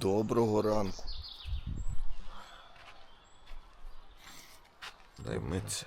Доброго ранку. Дай митися.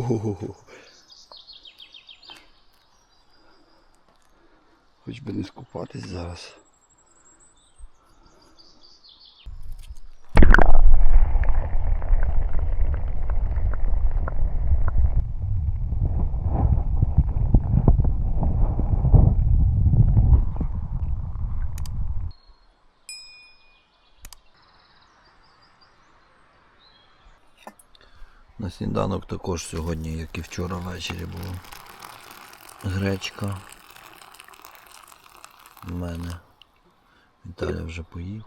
Ого. Хоч би не скупатись зараз. На сніданок також сьогодні, як і вчора ввечері було. Гречка. У мене. Віталя вже поїв.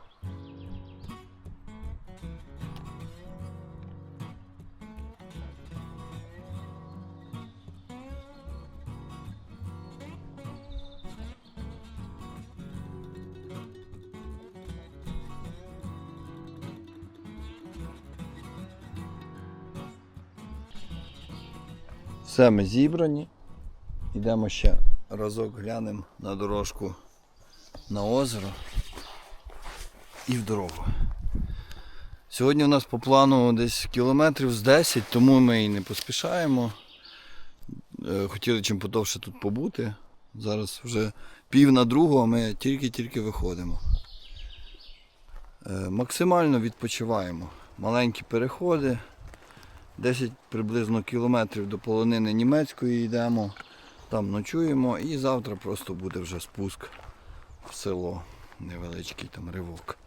Все, ми зібрані. Йдемо ще разок глянемо на дорожку на озеро і в дорогу. Сьогодні у нас по плану десь кілометрів з 10, тому ми і не поспішаємо. Е, Хотіли чим подовше тут побути. Зараз вже пів на другу, а ми тільки-тільки виходимо. Е, Максимально відпочиваємо. Маленькі переходи. 10 приблизно кілометрів до полонини німецької йдемо, там ночуємо і завтра просто буде вже спуск в село. Невеличкий там ривок.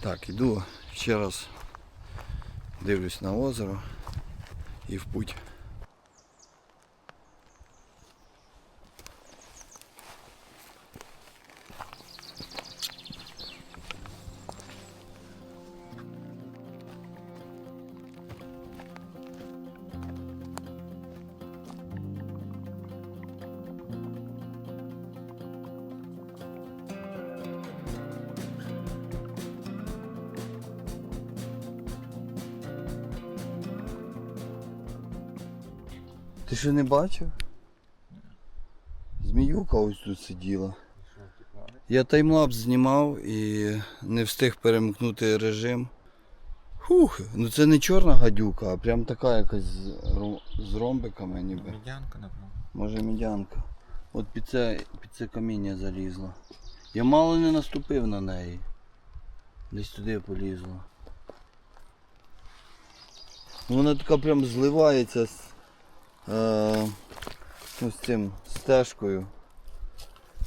Так, іду ще раз дивлюсь на озеро і в путь. Ти ще не бачив? Зміюка ось тут сиділа. Я таймлапс знімав і не встиг перемкнути режим. Хух, ну це не чорна гадюка, а прям така якась з, ро- з ромбиками ніби. Медянка, напевно. Може мідянка. От під це, під це каміння залізла. Я мало не наступив на неї. Десь туди полізла. Вона така прям зливається з, е, ну, з цим стежкою.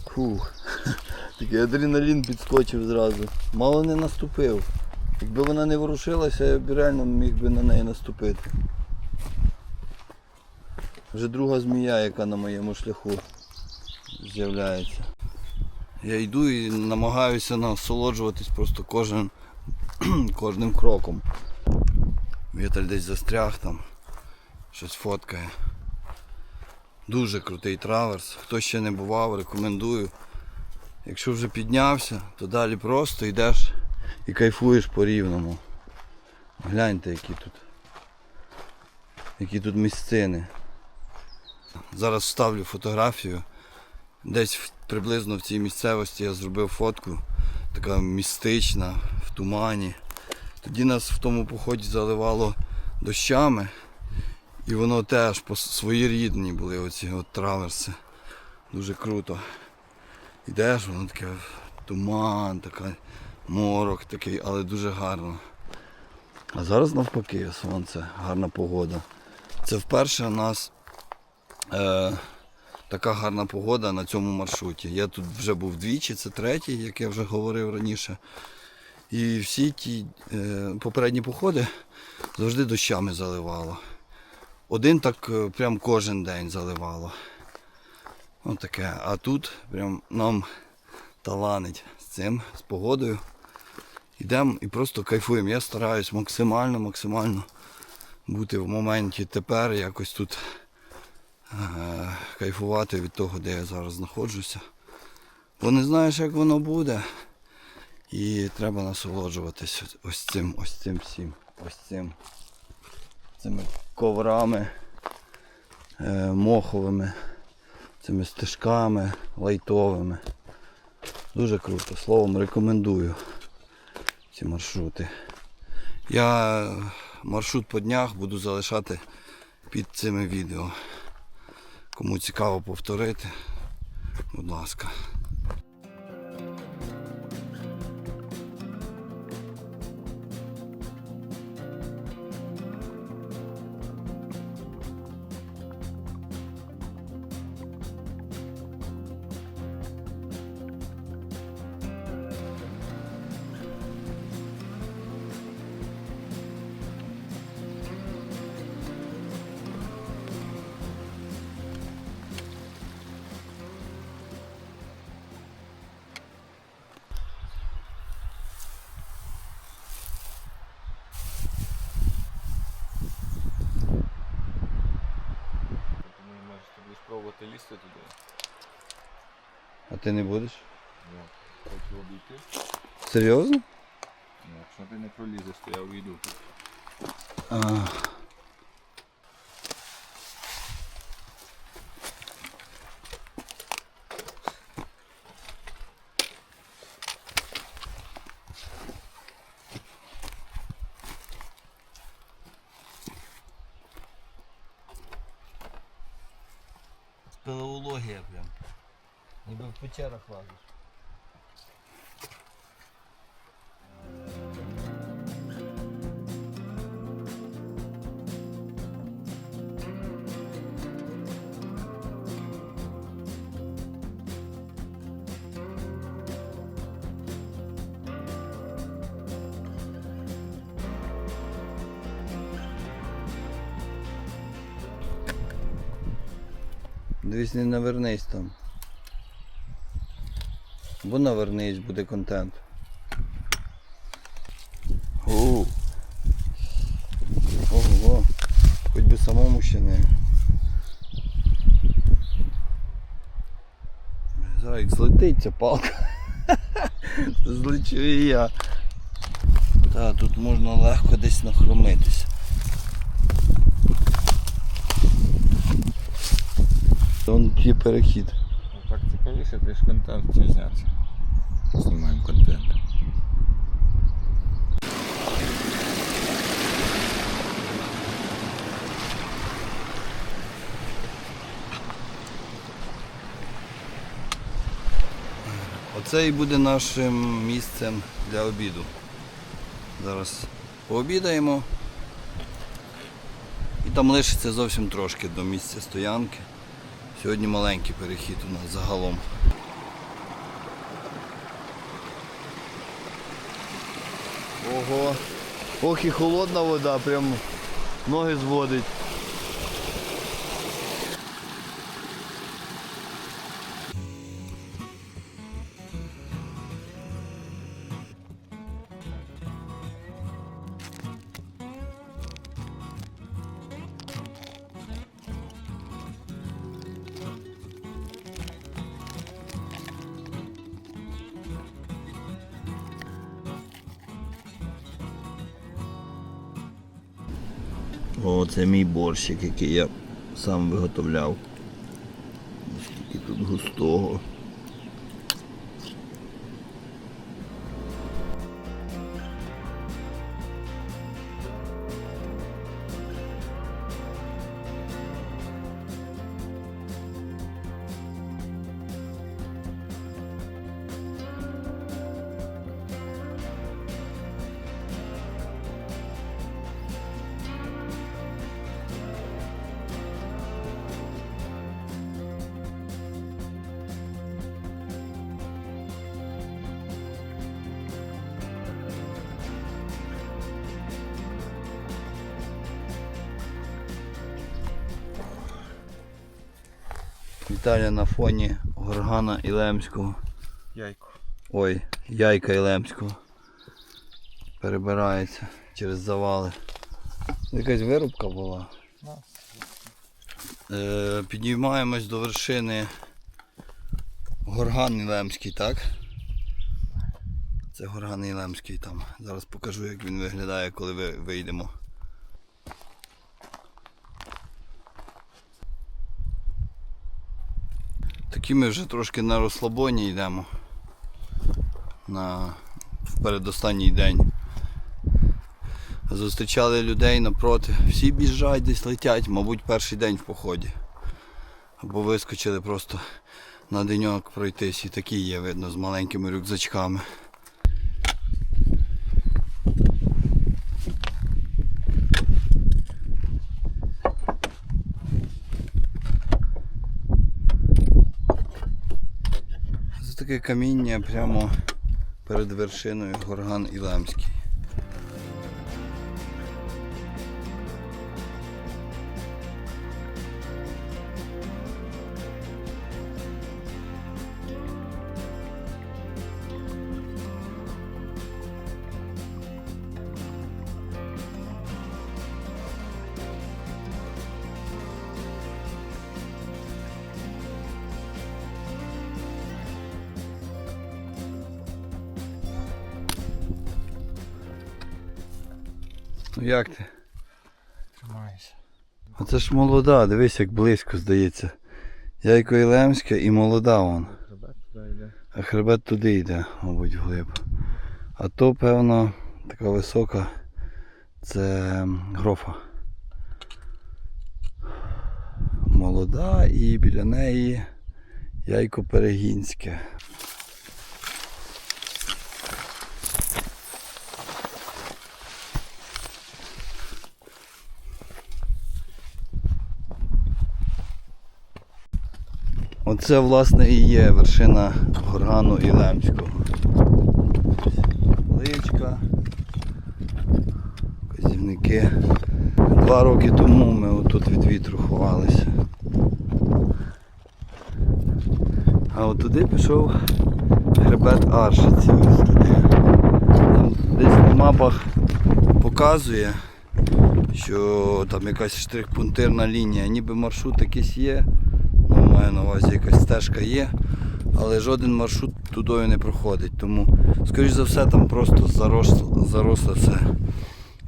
Фух. Такий адреналін підскочив зразу. Мало не наступив. Якби вона не ворушилася, я б реально міг би на неї наступити. Вже друга змія, яка на моєму шляху з'являється. Я йду і намагаюся насолоджуватись просто кожен, кожним кроком. Віталь десь застряг там, щось фоткає. Дуже крутий траверс. Хто ще не бував, рекомендую. Якщо вже піднявся, то далі просто йдеш і кайфуєш по рівному. Гляньте, які тут. Які тут місцини. Зараз вставлю фотографію. Десь приблизно в цій місцевості я зробив фотку, така містична, в тумані. Тоді нас в тому поході заливало дощами. І воно теж по своєрідні були оці от траверси. Дуже круто. Ідеш, воно таке туман, така, морок такий, але дуже гарно. А зараз навпаки сонце, гарна погода. Це вперше у нас е, така гарна погода на цьому маршруті. Я тут вже був двічі, це третій, як я вже говорив раніше. І всі ті е, попередні походи завжди дощами заливало. Один так е, прям кожен день заливало. Ось таке. А тут прям нам таланить з цим, з погодою. Йдемо і просто кайфуємо. Я стараюсь максимально, максимально бути в моменті тепер, якось тут е, кайфувати від того, де я зараз знаходжуся. Бо не знаєш, як воно буде. І треба насолоджуватись ось цим, ось цим всім, ось цим. Цими коврами е, моховими, цими стежками лайтовими. Дуже круто. Словом, рекомендую ці маршрути. Я маршрут по днях буду залишати під цими відео. Кому цікаво повторити, будь ласка. Лізти туди. А ти не будеш? Ну, хочу обійти. Серйозно? Ну, якщо ти не пролізеш, то я уйду. А. Спелеологія прям. Ніби в печерах лазиш. Дивись, не навернись там. Бо навернись, буде контент. Оу. Ого. Хоч би самому ще не. Зараз як злетить ця палка. Злечу і я. Так, тут можна легко десь нахромитися. Вон є перехід. Ну так цікавіше, ти ж контент зняти. Знімаємо контент. Оце і буде нашим місцем для обіду. Зараз пообідаємо. І там лишиться зовсім трошки до місця стоянки. Сьогодні маленький перехід у нас загалом. Ого, ох і холодна вода, прям ноги зводить. Це мій борщик, який я сам виготовляв. Віталя на фоні Горгана Ілемського. Яйко. Ой, яйка Ілемського. Перебирається через завали. Якась вирубка була. Е, піднімаємось до вершини Горган Ілемський, так? Це Горган Ілемський там. Зараз покажу, як він виглядає, коли ви вийдемо. Такі ми вже трошки на розслабоні йдемо. На передостанній день. Зустрічали людей напроти. Всі біжать, десь летять, мабуть, перший день в поході. Або вискочили просто на деньок пройтись. І такі є, видно, з маленькими рюкзачками. Це таке каміння прямо перед вершиною Горган Ілемський. Ну як ти? Тримаюся. А це ж молода, дивись, як близько здається. Яйко Ілемське і молода вон. Хребет туди йде. А хребет туди йде, мабуть, вглиб. А то, певно, така висока. Це грофа. Молода і біля неї яйко перегінське. Оце власне і є вершина горгану Ілемського. Личка, казівники. Два роки тому ми отут від вітру ховалися. А от туди пішов хребет Аршиці. Там десь на мапах показує, що там якась штрих-пунктирна лінія, ніби маршрут якийсь є. Маю на увазі якась стежка є, але жоден маршрут тудою не проходить. Тому, скоріш за все, там просто заросло, заросло все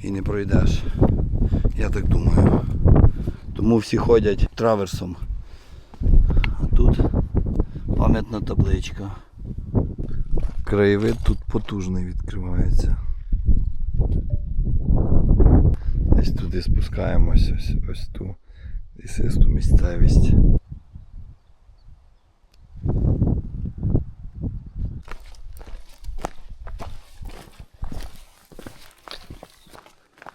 і не пройдеш. Я так думаю. Тому всі ходять траверсом. А тут пам'ятна табличка. Краєвид тут потужний відкривається. Десь туди спускаємося, ось, ось ту лісисту місцевість.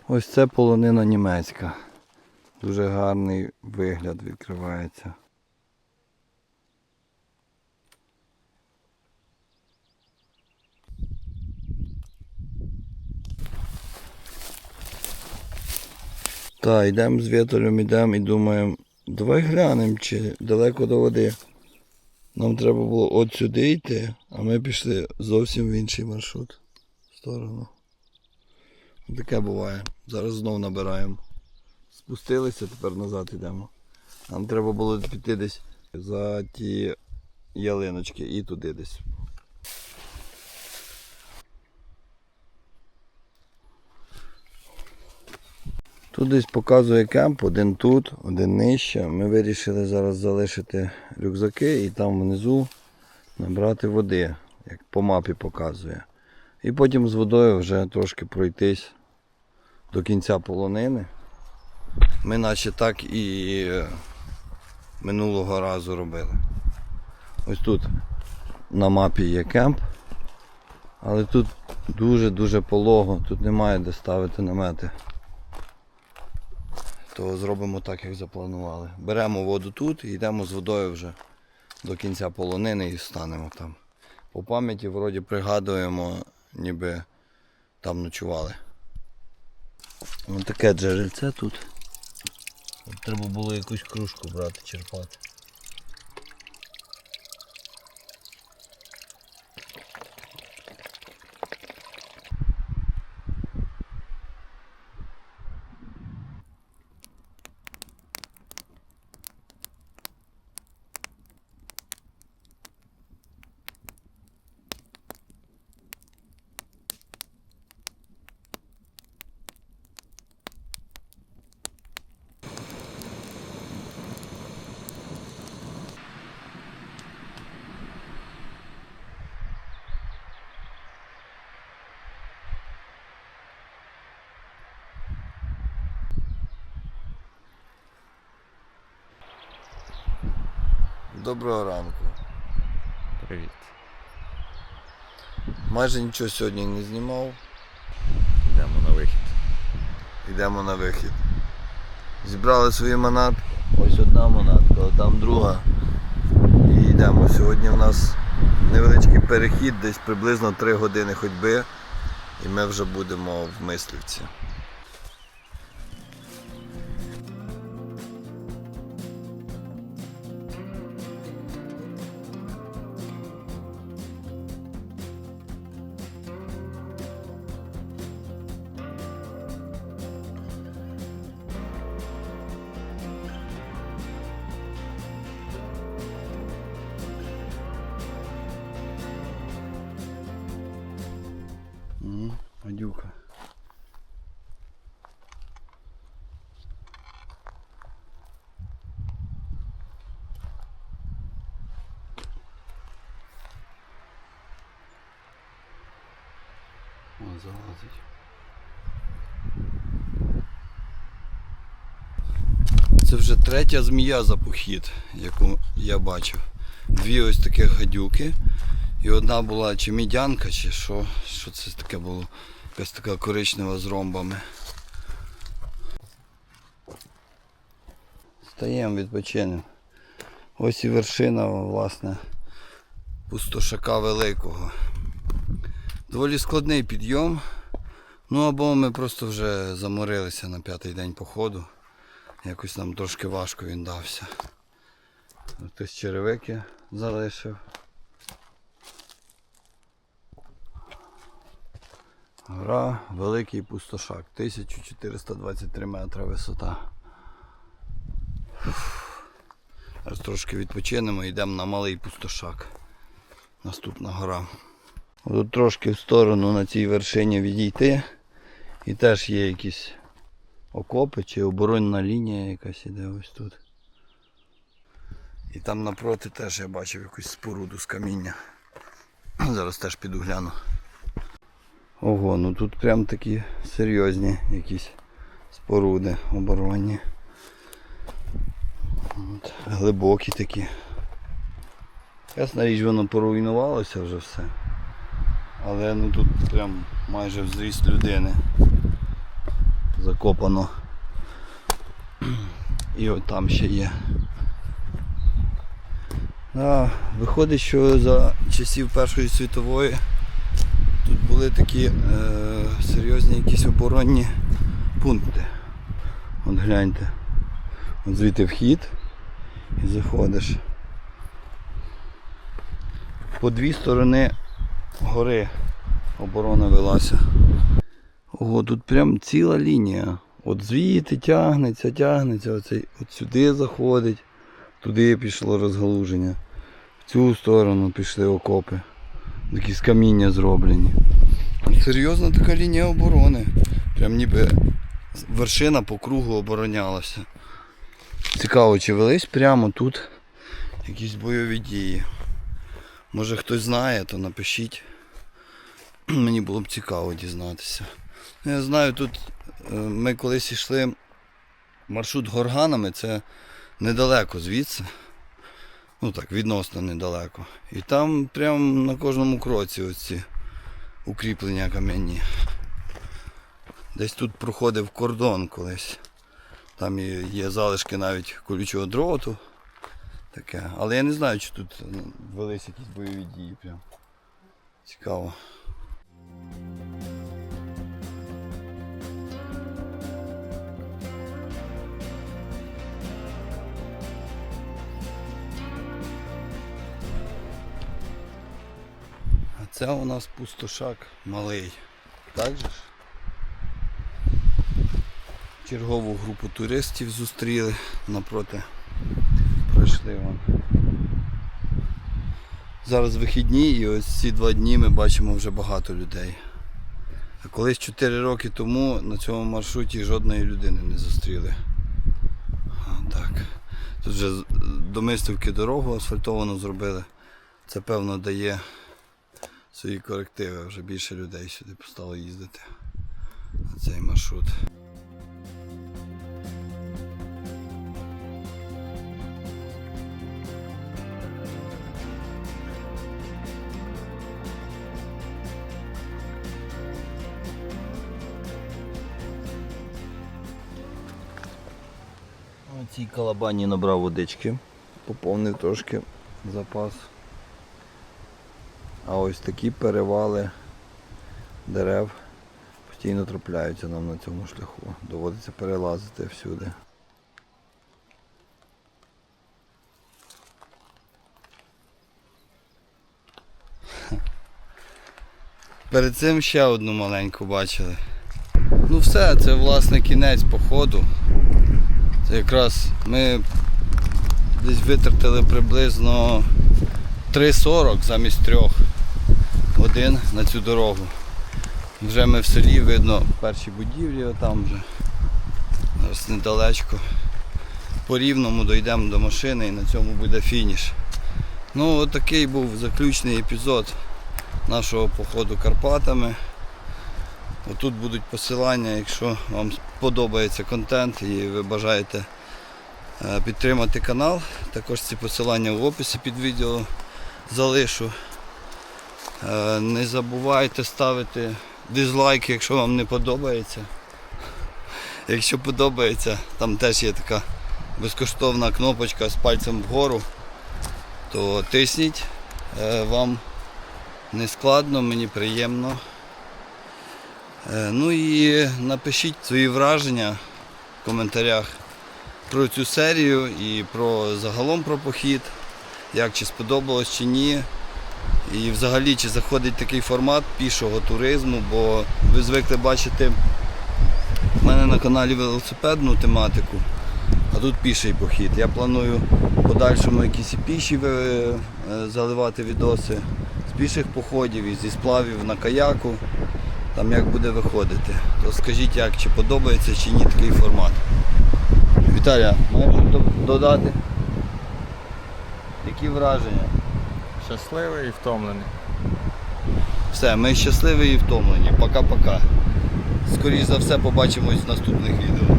Ось це полонина німецька. Дуже гарний вигляд відкривається. Так, йдемо з вітелем, йдемо і думаємо, давай глянемо, чи далеко до води. Нам треба було от сюди йти, а ми пішли зовсім в інший маршрут. В сторону. Таке буває. Зараз знову набираємо. Спустилися, тепер назад йдемо. Нам треба було піти десь за ті ялиночки і туди десь. Тут десь показує кемп, один тут, один нижче. Ми вирішили зараз залишити рюкзаки і там внизу набрати води, як по мапі показує. І потім з водою вже трошки пройтись до кінця полонини. Ми наче так і е, минулого разу робили. Ось тут на мапі є кемп, але тут дуже-дуже полого, тут немає де ставити намети. То зробимо так, як запланували. Беремо воду тут і йдемо з водою вже до кінця полонини і станемо там. По пам'яті вроді пригадуємо, ніби там ночували. Ось таке джерельце тут. От Треба було якусь кружку брати, черпати. Доброго ранку. Привіт. Майже нічого сьогодні не знімав. Йдемо на вихід. Йдемо на вихід. Зібрали свої манатки. Ось одна манатка, а там друга. І йдемо. Сьогодні в нас невеличкий перехід, десь приблизно 3 години ходьби. І ми вже будемо в Мислівці. Залазить. Це вже третя змія за похід, яку я бачив. Дві ось таких гадюки. І одна була чи мідянка, чи що, що це таке було. Якась така коричнева з ромбами. Стаємо, відпочинемо. Ось і вершина, власне, пустошака великого. Доволі складний підйом. Ну або ми просто вже заморилися на п'ятий день походу. Якось нам трошки важко він дався. Хтось черевики залишив. Гора Великий Пустошак, 1423 метри висота. Зараз трошки відпочинемо і йдемо на малий пустошак. Наступна гора. Тут трошки в сторону на цій вершині відійти. І теж є якісь окопи чи оборонна лінія якась іде ось тут. І там напроти теж я бачив якусь споруду з каміння. Зараз теж піду гляну. Ого, ну тут прям такі серйозні якісь споруди оборонні. От, глибокі такі. Ясна річ, воно поруйнувалося вже все. Але ну тут прям майже в зріст людини. Закопано. І от там ще є. Да, виходить, що за часів Першої світової Тут були такі е, серйозні якісь оборонні пункти. От гляньте. От звідти вхід і заходиш. По дві сторони гори оборона велася. Ого, тут прям ціла лінія. От звідти тягнеться, тягнеться, оцей, от сюди заходить, туди пішло розгалуження. В цю сторону пішли окопи. Такі з каміння зроблені. Серйозна така лінія оборони. Прям ніби вершина по кругу оборонялася. Цікаво, чи велись прямо тут якісь бойові дії. Може хтось знає, то напишіть. Мені було б цікаво дізнатися. Ну, Я знаю, тут е, ми колись йшли маршрут горганами, це недалеко звідси. Ну так, відносно недалеко. І там прям на кожному кроці оці укріплення кам'яні. Десь тут проходив кордон колись. Там є залишки навіть колючого дроту. Таке. Але я не знаю, чи тут ну, велись якісь бойові дії. Прям. Цікаво. А це у нас пустошак малий. Так же ж? Чергову групу туристів зустріли напроти. Пройшли вон. Зараз вихідні і ось ці два дні ми бачимо вже багато людей. А колись 4 роки тому на цьому маршруті жодної людини не зустріли. А, так. Тут вже до мистівки дорогу асфальтовану зробили. Це певно дає свої корективи. Вже більше людей сюди стало їздити на цей маршрут. Цій калабані набрав водички, поповнив трошки запас. А ось такі перевали дерев постійно трапляються нам на цьому шляху. Доводиться перелазити всюди. Перед цим ще одну маленьку бачили. Ну все, це власне кінець походу. Якраз ми десь витратили приблизно 3,40 замість трьох годин на цю дорогу. Вже ми в селі видно перші будівлі отам вже. Зараз недалечко. По рівному дійдемо до машини і на цьому буде фініш. Ну от такий був заключний епізод нашого походу Карпатами. Отут будуть посилання, якщо вам подобається контент і ви бажаєте е, підтримати канал. Також ці посилання в описі під відео залишу. Е, Не забувайте ставити дизлайк, якщо вам не подобається. Якщо подобається, там теж є така безкоштовна кнопочка з пальцем вгору, то тисніть. Е, Вам не складно, мені приємно. Е, Ну і напишіть свої враження в коментарях про цю серію і про загалом про похід, як чи сподобалось чи ні. І взагалі чи заходить такий формат пішого туризму, бо ви звикли бачити в мене на каналі велосипедну тематику, а тут піший похід. Я планую в подальшому якісь і піші е, е, заливати відоси з піших походів і зі сплавів на каяку там як буде виходити. То скажіть, як чи подобається чи ні такий формат. Віталія, маєш додати? Які враження? Щасливий і втомлений. Все, ми щасливі і втомлені. Пока-пока. Скоріше за все побачимось в наступних відео.